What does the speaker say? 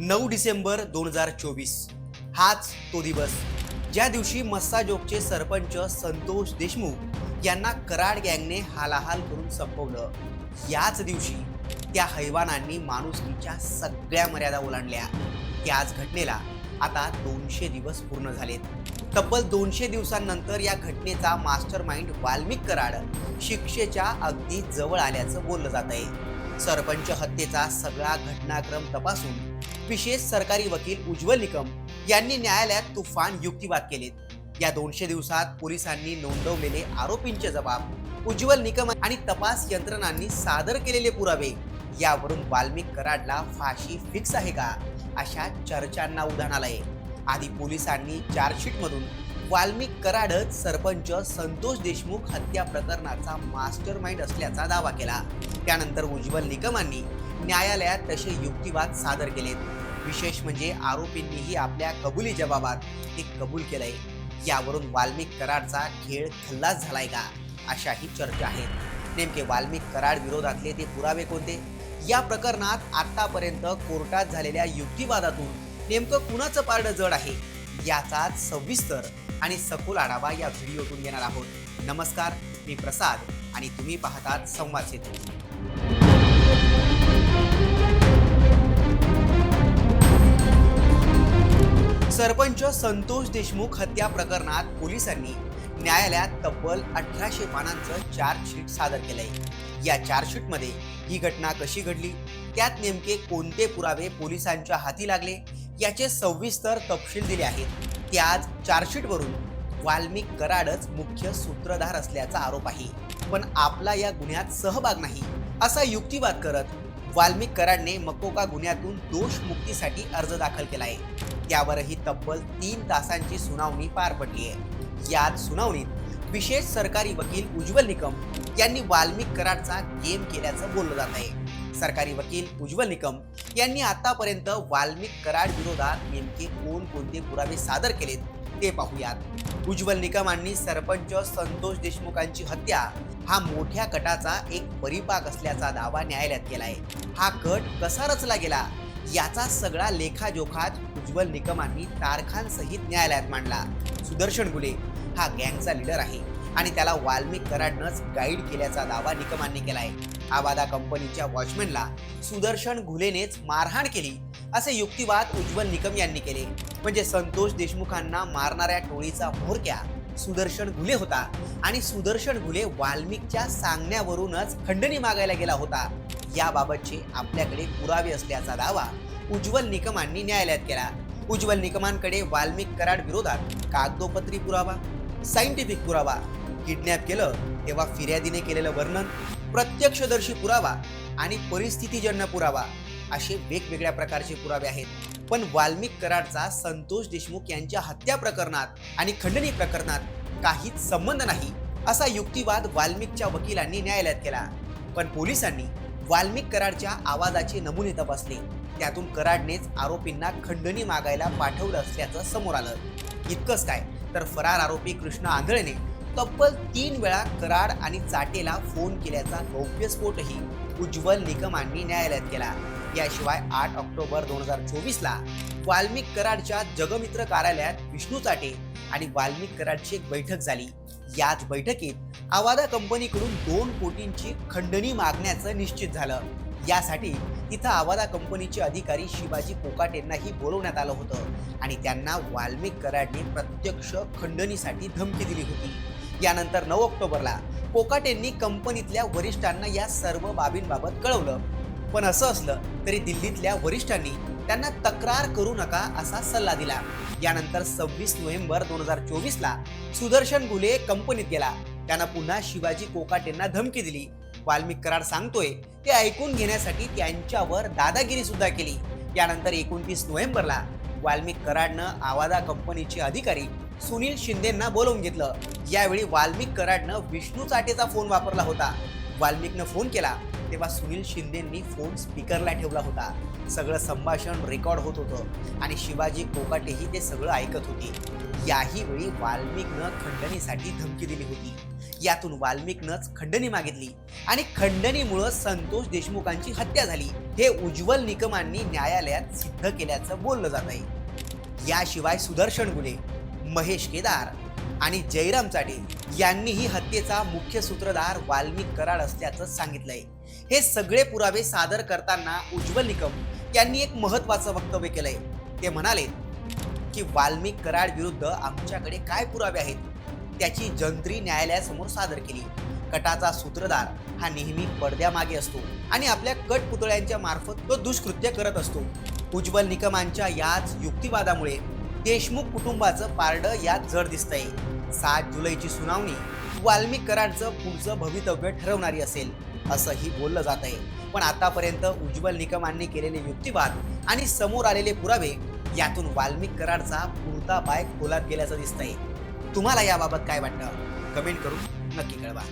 नऊ डिसेंबर दोन हजार चोवीस. हाच तो दिवस. ज्या दिवशी मस्साजोगचे सरपंच संतोष देशमुख यांना कराड गँगने हालाहाल करून संपवलं याच दिवशी त्या हैवानांनी माणुसकीच्या सगळ्या मर्यादा ओलांडल्या. त्याच घटनेला आता दोनशे दिवस पूर्ण झालेत. तब्बल दोनशे दिवसांनंतर या घटनेचा मास्टर माइंड वाल्मिक कराड शिक्षेच्या अगदी जवळ आल्याचं बोललं जात आहे सरपंच हत्येचा सगळा घटनाक्रम तपासून विशेष सरकारी वकील उज्ज्वल निकम यांनी न्यायालयात तुफान युक्तिवाद केलेत. या दोनशे दिवसात पोलिसांनी नोंदवलेले आरोपींचे जबाब उज्ज्वल निकम आणि तपास यंत्रणांनी सादर केलेले पुरावे यावरून वाल्मिक कराडला फाशी फिक्स आहे का? अशा चर्चांना उधाण आलंय. आधी पोलिसांनी चार्जशीटमधून वाल्मिक कराडच सरपंच संतोष देशमुख हत्या प्रकरणाचा मास्टर माइंड असल्याचा दावा केला. त्यानंतर उज्ज्वल निकमांनी न्यायालयात तसे युक्तिवाद सादर केलेत. विशेष म्हणजे आरोपींनीही आपल्या कबुली जबाबात ते कबूल केलंय. यावरून वाल्मिक कराडचा खेळ खल्लास झालाय का? अशाही चर्चा आहेत. नेमके वाल्मिक कराड विरोधातले ते पुरावे कोणते? या प्रकरणात आतापर्यंत कोर्टात झालेल्या युक्तिवादातून नेमकं कुणाचं पारडं जड आहे? याचा सविस्तर आणि सखोल आढावा या व्हिडिओतून घेणार आहोत. नमस्कार मी प्रसाद आणि तुम्ही पाहतात संवाद सेतू. सरपंच संतोष देशमुख हत्या प्रकरणात पोलिसांनी न्यायालयात तब्बल अठराशे पानांचं चार्जशीट सादर केलंय. या चार्जशीटमध्ये ही घटना कशी घडली? त्यात नेमके कोणते पुरावे पोलिसांच्या हाती लागले? याचे सविस्तर तपशील दिले आहेत. त्याच चार्जशीटवरून वाल्मिक कराडच मुख्य सूत्रधार असल्याचा आरोप आहे. पण आपला या गुन्ह्यात सहभाग नाही. असा युक्तिवाद करत वाल्मिक कराडने मकोका गुन्ह्यातून दोष मुक्तीसाठी अर्ज दाखल केला आहे. त्यावरही तब्बल तीन तासांची सुनावणी पार पडली आहे. यात सुनावणीत विशेष सरकारी वकील उज्ज्वल निकम यांनी वाल्मिक कराडचा गेम केल्याचं बोललं जात आहे. सरकारी वकील उज्ज्वल निकम यांनी आतापर्यंत वाल्मिक कराड विरोधात नेमके कोणकोणते पुरावे सादर केलेत ते पाहूयात. उज्ज्वल निकमांनी सरपंच संतोष देशमुखांची हत्या हा मोठ्या कटाचा एक परिपाक असल्याचा दावा न्यायालयात केलाय. हा कट कसा रचला गेला? याचा सगळा लेखाजोखात उज्ज्वल निकमांनी तारखांसहित न्यायालयात मांडला. सुदर्शन गुले हा गँगचा लीडर आहे. आणि त्याला वाल्मिक कराडनंच गाईड केल्याचा दावा निकमांनी केला आहे आवादा कंपनीच्या वॉचमॅनला सुदर्शन घुलेनेच मारहाण केली असे युक्तिवाद उज्ज्वल निकम यांनी केले. म्हणजे संतोष देशमुखांना मारणाऱ्या टोळीचा म्होरक्या सुदर्शन घुले होता आणि सुदर्शन घुले वाल्मिकच्या सांगण्यावरूनच खंडणी मागायला गेला होता. याबाबतचे आपल्याकडे पुरावे असल्याचा दावा उज्ज्वल निकमांनी न्यायालयात केला. उज्ज्वल निकमांकडे वाल्मिक कराड विरोधात कागदोपत्री पुरावा सायंटिफिक पुरावा किडनॅप केलं तेव्हा फिर्यादीने केलेलं वर्णन प्रत्यक्षदर्शी पुरावा आणि परिस्थितीजन्य पुरावा असे वेगवेगळ्या प्रकारचे पुरावे आहेत. पण वाल्मिक कराडचा संतोष देशमुख यांच्या हत्या प्रकरणात आणि खंडणी प्रकरणात काहीच संबंध नाही असा युक्तिवाद वाल्मिकच्या वकिलांनी न्यायालयात केला. पण पोलिसांनी वाल्मिक कराडच्या आवाजाचे नमुने तपासले. त्यातून कराडनेच आरोपींना खंडणी मागायला पाठवलं असल्याचं समोर आलं. इतकंच काय तर फरार आरोपी कृष्ण आंधळेने तब्बल तीन वेळा कराड आणि चाटेला फोन केल्याचा गौप्यस्फोटही उज्ज्वल निकमांनी न्यायालयात केला. याशिवाय आठ ऑक्टोबर दोन हजार चोवीसला वाल्मिक कराडच्या जगमित्र कार्यालयात विष्णू चाटे आणि वाल्मिक कराडची एक बैठक झाली. याच बैठकीत आवादा कंपनीकडून दोन कोटींची खंडणी मागण्याचं निश्चित झालं. यासाठी तिथं आवादा कंपनीचे अधिकारी शिवाजी कोकाटेंनाही बोलवण्यात आलं होतं आणि त्यांना वाल्मिक कराडने प्रत्यक्ष खंडणीसाठी धमकी दिली होती. यानंतर नऊ ऑक्टोबरला कोकाटेंनी कंपनीतल्या वरिष्ठांना या सर्व बाबींबाबत कळवलं. पण असं असलं तरी दिल्लीतल्या वरिष्ठांनी त्यांना तक्रार करू नका असा सल्ला दिला. यानंतर सव्वीस नोव्हेंबर दोन हजार चोवीसला सुदर्शन गुले कंपनीत गेला. त्यांना पुन्हा शिवाजी कोकाटेंना धमकी दिली. वाल्मिक कराड सांगतोय ते ऐकून घेण्यासाठी त्यांच्यावर दादागिरी सुद्धा केली. यानंतर एकोणतीस नोव्हेंबरला वाल्मिक कराडनं आवादा कंपनीचे अधिकारी सुनील शिंदेंना बोलवून घेतलं. यावेळी वाल्मिक कराडनं विष्णू चाटेचा फोन वापरला होता. वाल्मिकनं फोन केला तेव्हा सुनील शिंदेंनी फोन स्पीकरला ठेवला होता. सगळं संभाषण रेकॉर्ड होत होतं आणि शिवाजी कोकाटेही ते सगळं ऐकत होते. याही वेळी वाल्मिकनं खंडणीसाठी धमकी दिली होती. यातून वाल्मिकनंच खंडणी मागितली आणि खंडणीमुळं संतोष देशमुखांची हत्या झाली. हे उज्ज्वल निकमांनी न्यायालयात सिद्ध केल्याचं बोललं जात आहे याशिवाय सुदर्शन गुले महेश केदार आणि जयराम चाटे यांनीही हत्येचा मुख्य सूत्रधार वाल्मिक कराड असल्याचं सांगितलंय. हे सगळे पुरावे सादर करताना उज्ज्वल निकम यांनी एक महत्वाचं वक्तव्य केलंय. ते म्हणाले की वाल्मिक कराड विरुद्ध आमच्याकडे काय पुरावे आहेत? त्याची जंत्री न्यायालयासमोर सादर केली. कटाचा सूत्रधार हा नेहमी पडद्यामागे असतो आणि आपल्या कटपुतळ्यांच्या मार्फत तो दुष्कृत्य करत असतो. उज्ज्वल निकमांच्या याच युक्तिवादामुळे देशमुख कुटुंबाचं पारडं यात जड दिसतंय. सात जुलैची सुनावणी वाल्मिक कराडचं पुढचं भवितव्य ठरवणारी असेल असंही बोललं जात आहे पण आतापर्यंत उज्ज्वल निकमांनी केलेले युक्तिवाद आणि समोर आलेले पुरावे यातून वाल्मिक कराडचा पुरता पाय खोलात गेल्याचं दिसतंय. तुम्हाला याबाबत काय वाटतं? कमेंट करून नक्की कळवा.